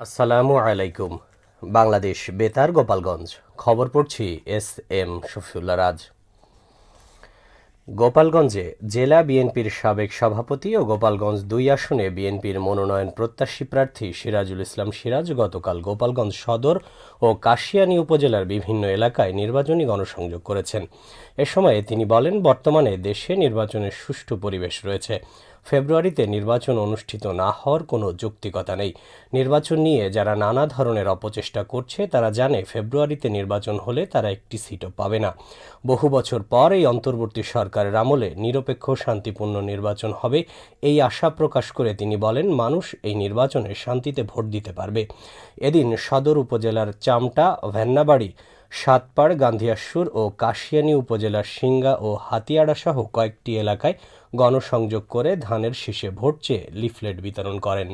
আসসালামু আলাইকুম, বাংলাদেশ বেতার, গোপালগঞ্জ। খবর পড়ছি এস এম শফিউল্লা রাজ। গোপালগঞ্জে জেলা বিএনপির সাবেক সভাপতি ও গোপালগঞ্জ দুই আসনে বিএনপির মনোনয়ন প্রত্যাশী প্রার্থী সিরাজুল ইসলাম সিরাজ গতকাল গোপালগঞ্জ সদর ও কাশিয়ানী উপজেলার বিভিন্ন এলাকায় নির্বাচনী গণসংযোগ করেছেন। এ সময়ে তিনি বলেন, বর্তমানে দেশে নির্বাচনের সুষ্ঠু পরিবেশ রয়েছে। ফেব্রুয়ারিতে নির্বাচন অনুষ্ঠিত না হওয়ার কোনো যৌক্তিকতা নেই। নির্বাচন নিয়ে যারা নানা ধরনের অপচেষ্টা করছে, তারা জানে ফেব্রুয়ারিতে নির্বাচন হলে তারা একটি সিটও পাবে না। বহু বছর পর এই অন্তর্বর্তী সরকারের আমলে নিরপেক্ষ, শান্তিপূর্ণ নির্বাচন হবে এই আশা প্রকাশ করে তিনি বলেন, মানুষ এই নির্বাচনে শান্তিতে ভোট দিতে পারবে। এদিন সদর উপজেলার চামটা, ভেন্নাবাড়ি সাতপাড়, গান্ধিয়াসুর ও কাশিয়ানী উপজেলার সিঙ্গা ও হাতিয়াড়া সহ কয়েকটি এলাকায় গণসংযোগ করে ধানের শীষে ভোট চেয়ে লিফলেট বিতরণ করেন।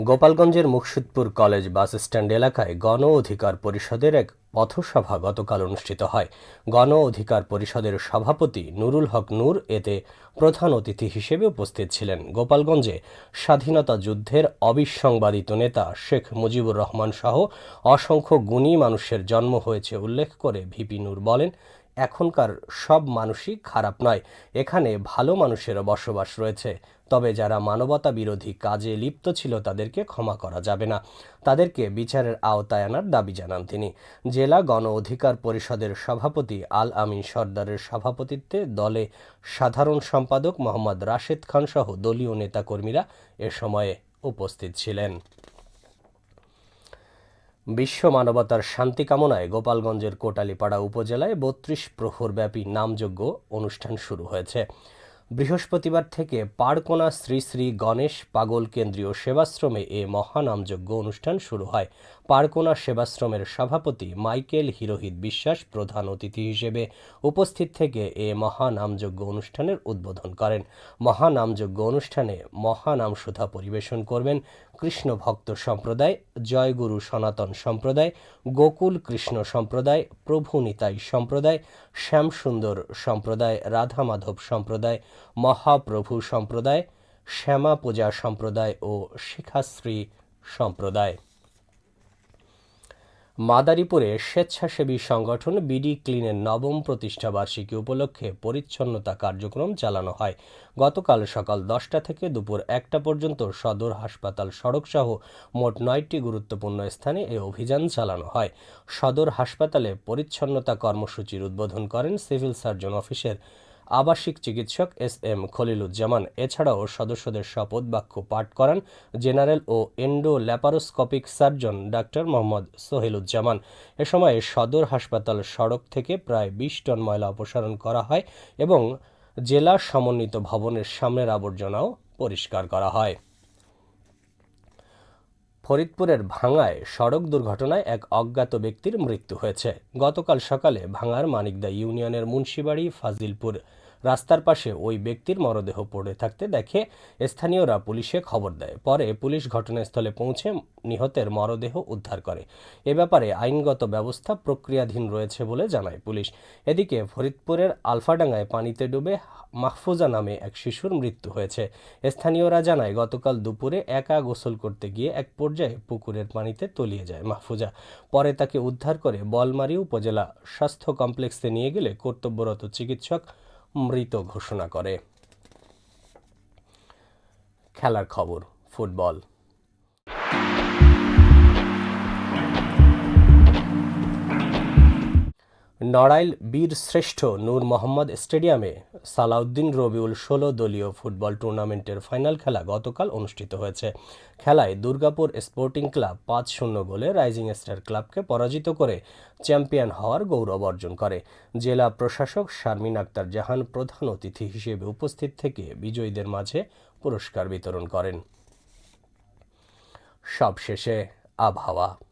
গোপালগঞ্জের মুকসুদপুর কলেজ বাস স্ট্যান্ড এলাকায় গণ অধিকার পরিষদের এক পথসভা গতকাল অনুষ্ঠিত হয়। গণ অধিকার পরিষদের সভাপতি নুরুল হক নূর এতে প্রধান অতিথি হিসেবে উপস্থিত ছিলেন। গোপালগঞ্জে স্বাধীনতা যুদ্ধের অবিসংবাদিত নেতা শেখ মুজিবুর রহমান সহ অসংখ্য গুণী মানুষের জন্ম হয়েছে উল্লেখ করে ভিপি নূর বলেন এখনকার সব মানুষই খারাপ নয়। এখানে ভালো মানুষেরও বসবাস রয়েছে। তবে যারা মানবতা বিরোধী কাজে লিপ্ত ছিল তাদেরকে ক্ষমা করা যাবে না। তাদেরকে বিচারের আওতায় আনার দাবি জানান তিনি। জেলা গণ অধিকার পরিষদের সভাপতি আল আমিন সর্দারের সভাপতিত্বে দলে সাধারণ সম্পাদক মোহাম্মদ রাশেদ খান সহ দলীয় নেতাকর্মীরা এ সময়ে উপস্থিত ছিলেন। বিশ্ব মানবতার শান্তি কামনায় গোপালগঞ্জের কোটালীপাড়া উপজেলায় বত্রিশ প্রহরব্যাপী নামযজ্ঞ অনুষ্ঠান শুরু হয়েছে। বৃহস্পতিবার থেকে পাড়কোনা শ্রী শ্রী গণেশ পাগল কেন্দ্রীয় সেবাশ্রমে এ মহানামযজ্ঞ অনুষ্ঠান শুরু হয়। পাড়কোনা সেবাশ্রমের সভাপতি মাইকেল হিরোহিত বিশ্বাস প্রধান অতিথি হিসেবে উপস্থিত থেকে এ মহানামযজ্ঞ অনুষ্ঠানের উদ্বোধন করেন। মহানামযজ্ঞ অনুষ্ঠানে মহানাম সুধা পরিবেশন করবেন কৃষ্ণ ভক্ত সম্প্রদায়, জয়গুরু সনাতন সম্প্রদায়, গোকুল কৃষ্ণ সম্প্রদায়, প্রভু নিতাই সম্প্রদায়, শ্যামসুন্দর সম্প্রদায় রাধা মাধব সম্প্রদায়, মহাপ্রভু সম্প্রদায় শ্যামা পূজা সম্প্রদায় ও শিখাশ্রী সম্প্রদায়। মাদারীপুরে স্বেচ্ছাসেবী সংগঠন বিডি ক্লিনের নবম প্রতিষ্ঠা বার্ষিকী উপলক্ষে পরিচ্ছন্নতা কার্যক্রম চালানো হয়। গতকাল সকাল দশটা থেকে দুপুর একটা পর্যন্ত সদর হাসপাতাল সড়কসহ মোট নয়টি গুরুত্বপূর্ণ স্থানে এই অভিযান চালানো হয়। সদর হাসপাতালে পরিচ্ছন্নতা কর্মসূচির উদ্বোধন করেন সিভিল সার্জন অফিসের আবাসিক চিকিৎসক এস এম খলিলুজ্জামান। এছাড়াও সদস্যদের শপথ বাক্য পাঠ করান জেনারেল ও endo laparoscopic surgeon doctor Mohammad Soheluzzaman. এ সময় সদর হাসপাতাল সড়ক থেকে প্রায় বিশ টন ময়লা অপসারণ করা হয় এবং জেলা সমন্বিত ভবনের সামনের আবর্জনাও পরিষ্কার করা হয়। ফরিদপুরের ভাঙায় সড়ক দুর্ঘটনায় এক অজ্ঞাত ব্যক্তির মৃত্যু হয়েছে। গতকাল সকালে ভাঙার মানিকদা ইউনিয়নের মুন্সিবাড়ি, ফাজিলপুর রাস্তার পাশে ওই ব্যক্তির মরদেহ পড়ে থাকতে দেখে স্থানীয়রা পুলিশে খবর দেয়। পরে পুলিশ ঘটনাস্থলে পৌঁছে নিহতের মরদেহ উদ্ধার করে। এ ব্যাপারে আইনগত ব্যবস্থা প্রক্রিয়াধীন রয়েছে বলে জানায় পুলিশ। এদিকে ফরিদপুরের আলফাডাঙ্গায় পানিতে ডুবে মাহফুজা নামে এক শিশুর মৃত্যু হয়েছে। স্থানীয়রা জানায়, গতকাল দুপুরে একা গোসল করতে গিয়ে এক পর্যায়ে পুকুরের পানিতে তলিয়ে যায় মাহফুজা। পরে তাকে উদ্ধার করে বলমারি উপজেলা স্বাস্থ্য কমপ্লেক্সে নিয়ে গেলে কর্তব্যরত চিকিৎসক মৃত ঘোষণা করে। খেলার খবর ফুটবল। নড়াইল বীর শ্রেষ্ঠ নূর মোহাম্মদ স্টেডিয়ামে সালাউদ্দিন রবিউল ষোলো দলীয় ফুটবল টুর্নামেন্টের ফাইনাল খেলা গতকাল অনুষ্ঠিত হয়েছে। খেলায় দুর্গাপুর স্পোর্টিং ক্লাব পাঁচ শূন্য গোলে রাইজিং স্টার ক্লাবকে পরাজিত করে চ্যাম্পিয়ন হওয়ার গৌরব অর্জন করে। জেলা প্রশাসক শারমিন আক্তার জাহান প্রধান অতিথি হিসেবে উপস্থিত থেকে বিজয়ীদের মাঝে পুরস্কার বিতরণ করেন। সবশেষে আবহাওয়া।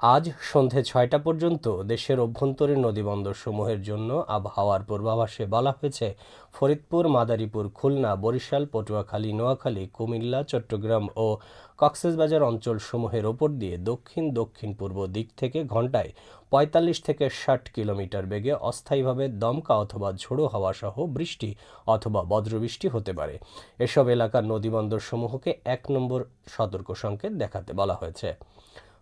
আজ সন্ধে ছয়টা পর্যন্ত দেশের অভ্যন্তরীণ নদীবন্দরসমূহের জন্য আবহাওয়ার পূর্বাভাসে বলা হয়েছে, ফরিদপুর, মাদারীপুর, খুলনা, বরিশাল, পটুয়াখালী, নোয়াখালী, কুমিল্লা, চট্টগ্রাম ও কক্সবাজার অঞ্চলসমূহের ওপর দিয়ে দক্ষিণ দক্ষিণ পূর্ব দিক থেকে ঘন্টায় পঁয়তাল্লিশ থেকে ষাট কিলোমিটার বেগে অস্থায়ীভাবে দমকা অথবা ঝোড়ো হাওয়া সহ বৃষ্টি অথবা বজ্রবৃষ্টি হতে পারে। এসব এলাকার নদীবন্দরসমূহকে এক নম্বর সতর্ক সংকেত দেখাতে বলা হয়েছে।